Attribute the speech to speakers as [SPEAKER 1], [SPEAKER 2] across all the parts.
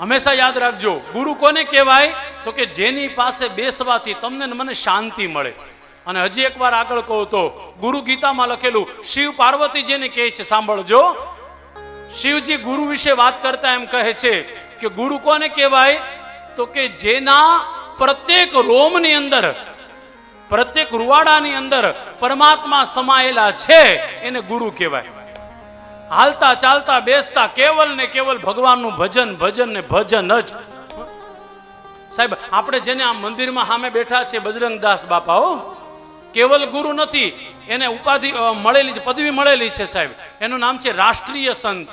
[SPEAKER 1] હંમેશા યાદ રાખજો, ગુરુ કોને કહેવાય? તો કે જેની પાસે બેસવાથી તમને મને શાંતિ મળે. અને હજી એકવાર આગળ કહું તો, ગુરુ ગીતામાં લખેલું, શિવ પાર્વતી જેને કહે છે, સાંભળજો. શિવજી ગુરુ વિશે વાત કરતા એમ કહે છે કે, ગુરુ કોને કહેવાય? તો કે, જેના પ્રત્યેક રોમની અંદર, પ્રત્યેક રૂવાડાની અંદર પરમાત્મા સમાયેલા છે, એને ગુરુ કહેવાય. હાલતા ચાલતા બેસતા કેવલ ને કેવલ ભગવાનનું ભજન ભજન ને ભજન જ. સાહેબ, આપણે જેને આ મંદિરમાં સામે બેઠા છે બજરંગદાસ બાપા, હો, કેવલ ગુરુ નથી, એને ઉપાધિ મળેલી છે, પદવી મળેલી છે સાહેબ. એનું નામ છે રાષ્ટ્રીય સંત.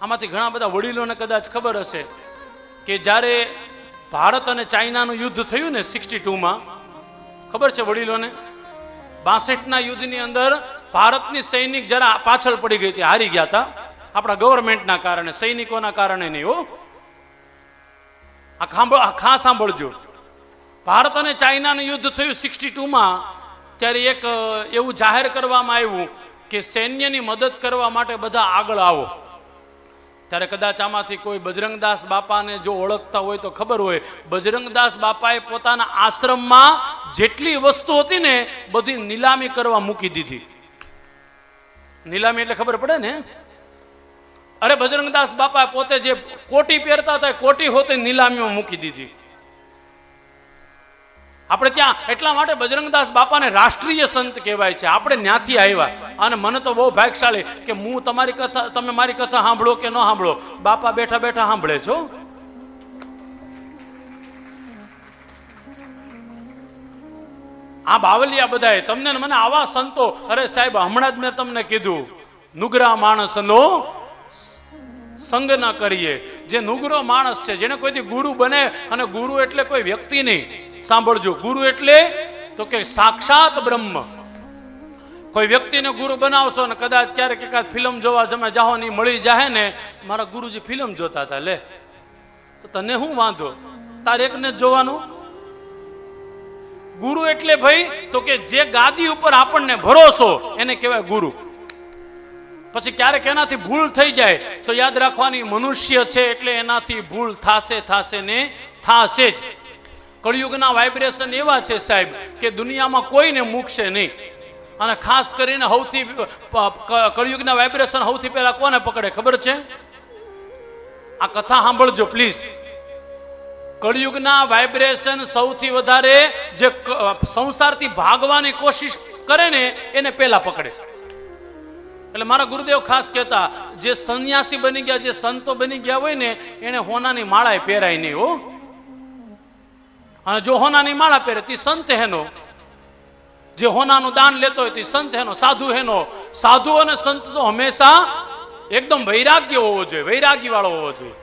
[SPEAKER 1] આમાંથી ઘણા બધા વડીલોને કદાચ ખબર હશે કે જ્યારે ભારત અને ચાઇનાનું યુદ્ધ થયું ને સિક્સટી ટુમાં, ખબર છે વડીલોને? બાસઠના યુદ્ધની અંદર ભારતની સૈનિક જરા પાછળ પડી ગઈ હતી, હારી ગયા હતા આપણા ગવર્મેન્ટના કારણે, સૈનિકોના કારણે નહીં હો. આ ખાંભ, આ ખા સાંભળજો. ભારત અને ચાઇનાનું યુદ્ધ થયું સિક્સટી ટુમાં, ત્યારે એક એવું જાહેર કરવામાં આવ્યું કે સૈન્યની મદદ કરવા માટે બધા આગળ આવો. ત્યારે કદાચ આમાંથી કોઈ બજરંગદાસ બાપાને જો ઓળખતા હોય તો ખબર હોય, બજરંગદાસ બાપાએ પોતાના આશ્રમમાં જેટલી વસ્તુ હતી ને, બધી નીલામી કરવા મૂકી દીધી. નીલામી એટલે ખબર પડે ને? અરે બજરંગદાસ બાપા પોતે જે કોટી પહેરતા હતા કોટી હોતે નીલામીમાં મૂકી દીધી. આપણે ત્યાં એટલા માટે બજરંગદાસ બાપાને રાષ્ટ્રીય સંત કહેવાય છે. આપણે ત્યાંથી આવ્યા. અને મને તો બહુ ભાગ્યશાળી કે હું તમારી કથા, તમે મારી કથા સાંભળો કે ન સાંભળો. બાપા બેઠા બેઠા સાંભળે છો આ બાવલિયા બધાએ તમને મને આવા સંતો, અરે સાહેબ, હમણાં જ મેં તમને કીધું, નુગરા માણસનો સંગ ન કરીએ. જે નુગરો માણસ છે, જેને કોઈથી ગુરુ બને, અને ગુરુ એટલે કોઈ વ્યક્તિ નહીં. સાંભળજો, ગુરુ એટલે તો કે સાક્ષાત બ્રહ્મ. કોઈ વ્યક્તિને ગુરુ બનાવશો ને કદાચ ક્યારેક એકાદ ફિલ્મ જોવા તમે જાઓ ને મળી જાય ને, મારા ગુરુજી ફિલ્મ જોતા હતા, લે. તો તને શું વાંધો? તારે એકને જ જોવાનું? ગુરુ એટલે ભાઈ, તો કે જે ગાદી ઉપર આપણને ભરોસો, એને કહેવાય ગુરુ. પછી ક્યારેક એનાથી ભૂલ થઈ જાય, તો યાદ રાખવાની મનુષ્ય છે એટલે એનાથી ભૂલ થાશે થાશે ને થાશે જ. કળિયુગના વાઇબ્રેશન એવા છે સાહેબ, કે દુનિયામાં કોઈને મૂકશે નહીં. અને ખાસ કરીને સૌથી કળિયુગના વાઇબ્રેશન સૌથી પહેલા કોને પકડે, ખબર છે? આ કથા સાંભળજો પ્લીઝ કળિયુગના વાઇબ્રેશન સૌથી વધારે જે સંસારથી ભાગવાની કોશિશ કરે ને એને પહેલા પકડે. એટલે મારા ગુરુદેવ ખાસ કહેતા, જે સંન્યાસી બની ગયા, જે સંતો બની ગયા હોય ને, એને હોનાની માળાએ પહેરાય નહીં, હો. અને જો હોનાની માળા પહેરે, તે સંત હેનો. જે હોનાનું દાન લેતો હોય, તે સંત હેનો, સાધુ હેનો. સાધુ અને સંત તો હંમેશા એકદમ વૈરાગ્ય હોવો જોઈએ વૈરાગ્ય વાળો હોવો જોઈએ.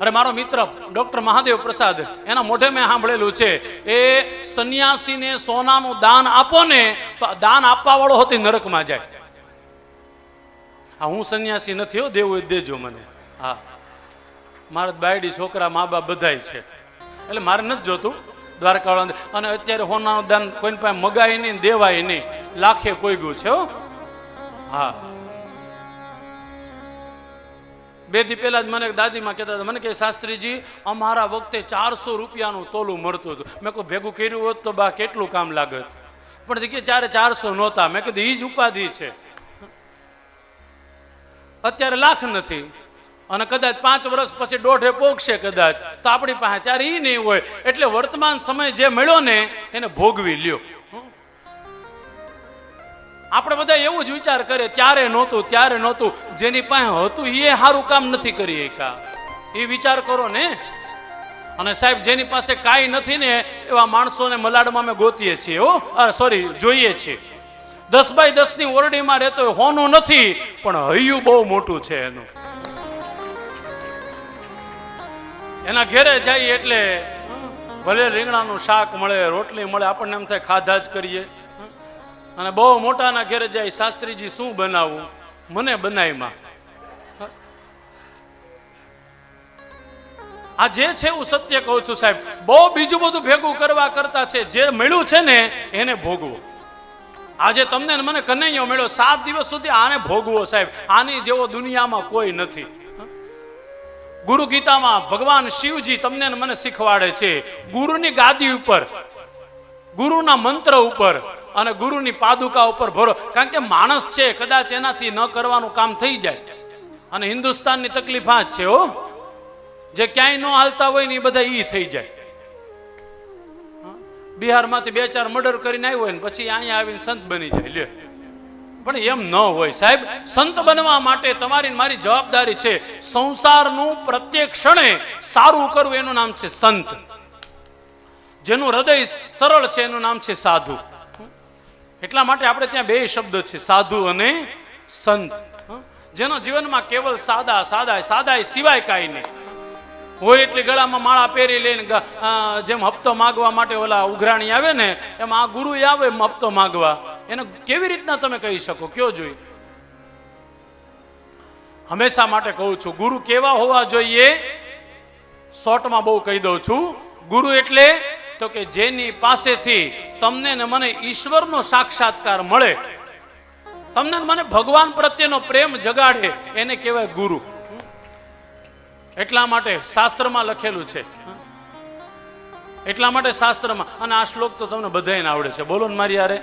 [SPEAKER 1] અરે મારો મિત્ર ડોક્ટર મહાદેવ પ્રસાદ, એના મોઢે મેં સાંભળેલું છે, એ સંન્યાસીને સોનાનું દાન આપો ને, તો દાન આપવા વાળો હોતી નરકમાં જાય. હા હું સંન્યાસી નથી હો, દેવું દેજો મને. હા. મારા બાયડી છોકરા મા બાપ બધાય છે. એટલે મારે નથી જોતું દ્વારકા અને અત્યારે હોનાનું દાન કોઈને પાસે મગાય નહીં દેવાય નહીં. લાખે કોઈ ગયું છે હો. હા. બે દી પહેલાં જ મને દાદીમાં કહેતા હતા, મને કે શાસ્ત્રીજી, અમારા વખતે ચારસો રૂપિયાનું તોલું મળતું હતું. મેં કહું, ભેગું કર્યું હોત તો બા કેટલું કામ લાગત? પણ કે, ત્યારે ચારસો નહોતા. મેં કીધું એ જ ઉપાધિ છે. અત્યારે લાખ નથી. અને કદાચ પાંચ વર્ષ પછી દોઢે પોગશે કદાચ. તો આપણી પાસે ત્યારે એ નહીં હોય. એટલે વર્તમાન સમય જે મળ્યો ને, એને ભોગવી લ્યો. આપણે બધા એવું જ વિચાર કરે ત્યારે નહોતું ત્યારે નહોતું. જેની પાસે હતું એ સારું કામ નથી કરી એકા. એ વિચાર કરો ને. અને સાહેબ, જેની પાસે કાંઈ નથી ને, એવા માણસોને મલાડમાં અમે ગોતીએ છીએ, હો. સોરી જોઈએ છીએ. દસ બાય દસની ઓરડીમાં રહેતો હોનું નથી, પણ હૈયું બહુ મોટું છે એનું. એના ઘેરે જાય એટલે ભલે રીંગણાનું શાક મળે, રોટલી મળે, આપણને એમ થાય ખાધા જ કરીએ. અને બહુ મોટાના ઘેરે જાય, શાસ્ત્રીજી શું બનાવવું મને બનાવીમાં આ જે છે હું સત્ય કહું છું સાહેબ. બહુ બીજું બધું ભેગું કરવા કરતા છે, જે મળ્યું છે ને, એને ભોગવો. આજે તમને મને કનૈયો મળ્યો, સાત દિવસ સુધી આને ભોગવો સાહેબ. આની જેવો દુનિયામાં કોઈ નથી. ગુરુ ગીતામાં ભગવાન શિવજી તમને મને શીખવાડે છે, ગુરુની ગાદી ઉપર, ગુરુના મંત્ર ઉપર અને ગુરુની પાદુકા ઉપર ભરો. કારણ કે માણસ છે, કદાચ એનાથી ન કરવાનું કામ થઈ જાય. અને હિન્દુસ્તાનની તકલીફ આ જ છે, હો. જે ક્યાંય ન હાલતા હોય ને એ બધા ઈ થઈ જાય. બિહારમાંથી બે ચાર મર્ડર કરીને આવ્યો હોય ને પછી અહીંયા આવીને સંત બની જાય, લ્યો. પણ એમ ન હોય. સાહેબ, સંત બનવા માટે તમારી મારી જવાબદારી છે. સંસારનું પ્રત્યેક ક્ષણે સારું કરવું એનું નામ છે સંત. જેનું હૃદય સરળ છે એનું નામ છે સાધુ. એટલા માટે આપણે ત્યાં બે શબ્દ છે, સાધુ અને સંત? જેનો જીવનમાં કેવલ સાદા સાદા સાદા સિવાય કાંઈ નહીં. હોય એટલી ગળામાં માળા પહેરી લઈને જેમ હપ્તો માગવા માટે ઓલા ઉઘરાણી આવે ને, એમ આ ગુરુ આવે એમ હપ્તો માગવા. એને કેવી રીતના તમે કહી શકો? કયો જોઈ હંમેશા માટે કહું છું, ગુરુ કેવા હોવા જોઈએ? શોર્ટમાં બહુ કહી દઉં છું. ગુરુ એટલે તો કે જેની પાસેથી તમને ને મને ઈશ્વરનો સાક્ષાત્કાર મળે. તમને મને ભગવાન પ્રત્યેનો પ્રેમ જગાડે, એને કહેવાય ગુરુ. એટલા માટે શાસ્ત્રમાં લખેલું છે. એટલા માટે શાસ્ત્રમાં. અને આ શ્લોક તો તમને બધાને આવડે છે. બોલો ને મારી યારે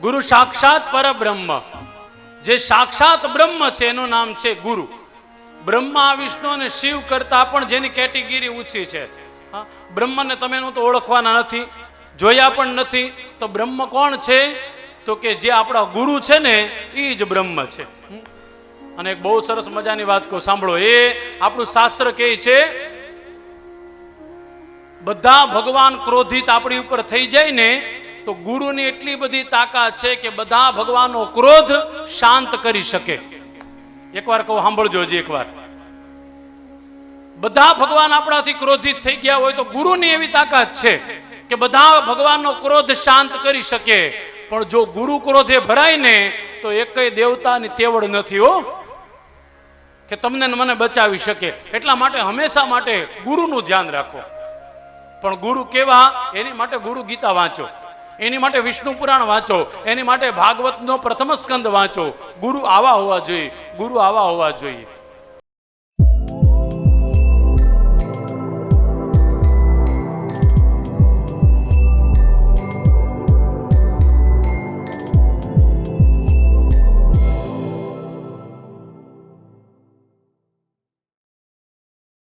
[SPEAKER 1] ગુરુ સાક્ષાત પરબ્રહ્મ જે સાક્ષાત બ્રહ્મ છે, એનું નામ છે ગુરુ. બ્રહ્મા, વિષ્ણુ અને શિવ કરતા પણ જેની કેટેગરી ઊંચી છે. બ્રહ્મને તમે એનું તો ઓળખવાના નથી, જોયા પણ નથી. તો બ્રહ્મ કોણ છે? તો કે જે આપણા ગુરુ છે ને એ જ બ્રહ્મ છે. અને એક બહુ સરસ મજાની વાત કહું, સાંભળો. એ આપણું શાસ્ત્ર કહે છે, બધા ભગવાન ક્રોધિત આપણી ઉપર થઈ જાય ને, તો ગુરુની એટલી બધી તાકાત છે કે બધા ભગવાનનો ક્રોધ શાંત કરી શકે. એકવાર કહું, સાંભળજો હજી એકવાર. બધા ભગવાન આપણાથી ક્રોધિત થઈ ગયા હોય તો ગુરુની એવી તાકાત છે કે બધા ભગવાનનો ક્રોધ શાંત કરી શકે. પણ જો ગુરુ ક્રોધે ભરાય ને, તો એકય દેવતાની તેવડ નથી હો. કે તમને મને બચાવી શકે. એટલા માટે હંમેશા માટે ગુરુનું ધ્યાન રાખો. પણ ગુરુ કેવા? એની માટે ગુરુ ગીતા વાંચો. એની માટે વિષ્ણુ પુરાણ વાંચો. એની માટે ભાગવતનો પ્રથમ સ્કંદ વાંચો. ગુરુ આવા હોવા જોઈએ. ગુરુ આવા હોવા જોઈએ.